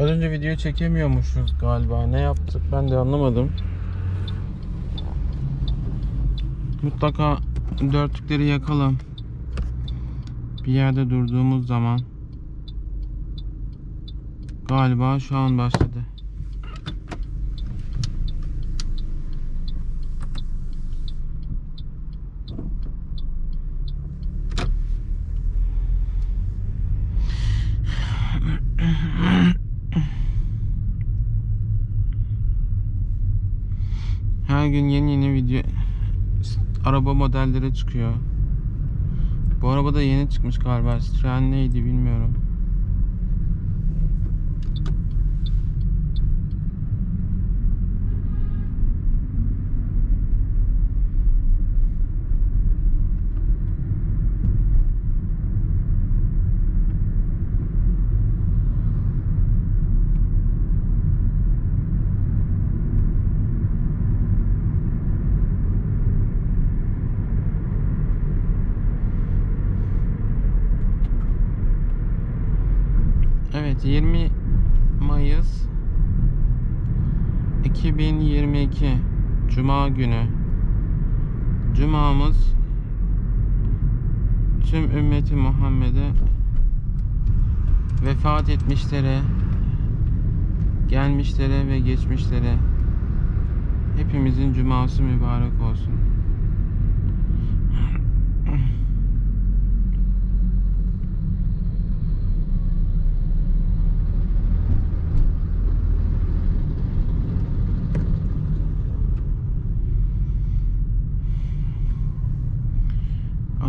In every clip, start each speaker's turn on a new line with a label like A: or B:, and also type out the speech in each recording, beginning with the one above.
A: Az önce video çekemiyormuşuz galiba. Ne yaptık ben de anlamadım. Mutlaka dörtlükleri yakalım. Bir yerde durduğumuz zaman. Galiba şu an başladı. Her gün yeni yeni video araba modelleri çıkıyor. Bu araba da yeni çıkmış galiba. Citroen neydi bilmiyorum. Evet 20 Mayıs 2022 Cuma günü Cumamız tüm ümmeti Muhammed'e vefat etmişlere gelmişlere ve geçmişlere hepimizin cuması mübarek olsun.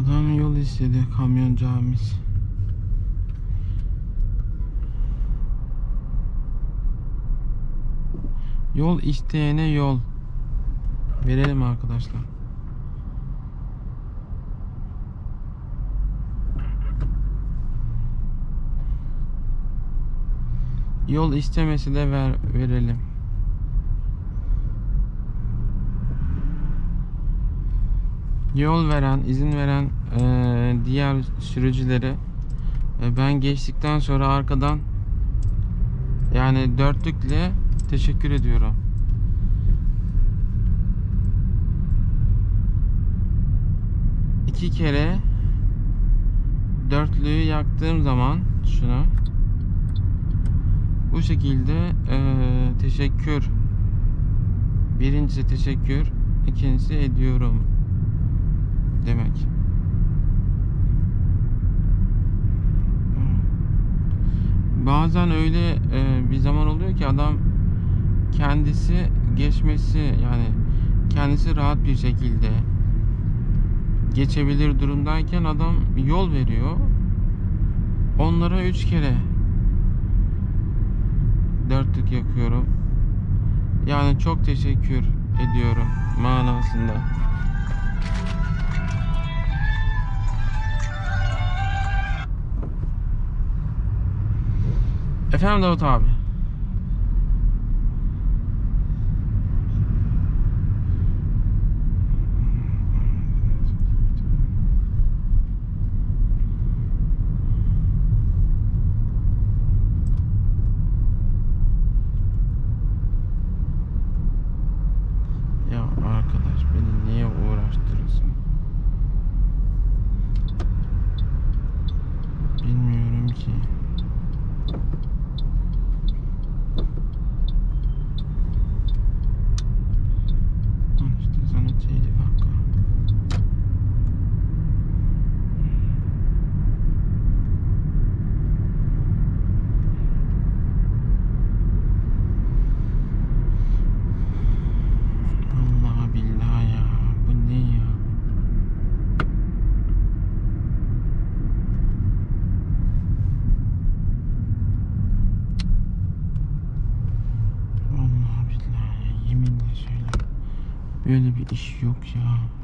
A: Adam yol istedi kamyoncu abimiz. Yol isteyene yol verelim arkadaşlar. Yol istemesi de ver, verelim. Yol veren, izin veren eee, diğer sürücülere e, ben geçtikten sonra arkadan yani dörtlükle teşekkür ediyorum. İki kere dörtlüğü yaktığım zaman şunu bu şekilde eee, teşekkür birincisi teşekkür ikincisi ediyorum demek. Bazen öyle e, bir zaman oluyor ki adam kendisi geçmesi yani kendisi rahat bir şekilde geçebilir durumdayken adam yol veriyor. Onlara üç kere dörtlük yakıyorum. Yani çok teşekkür ediyorum manasında. Efendim Davut abi. Bilmiyorum ki. Böyle bir iş yok ya.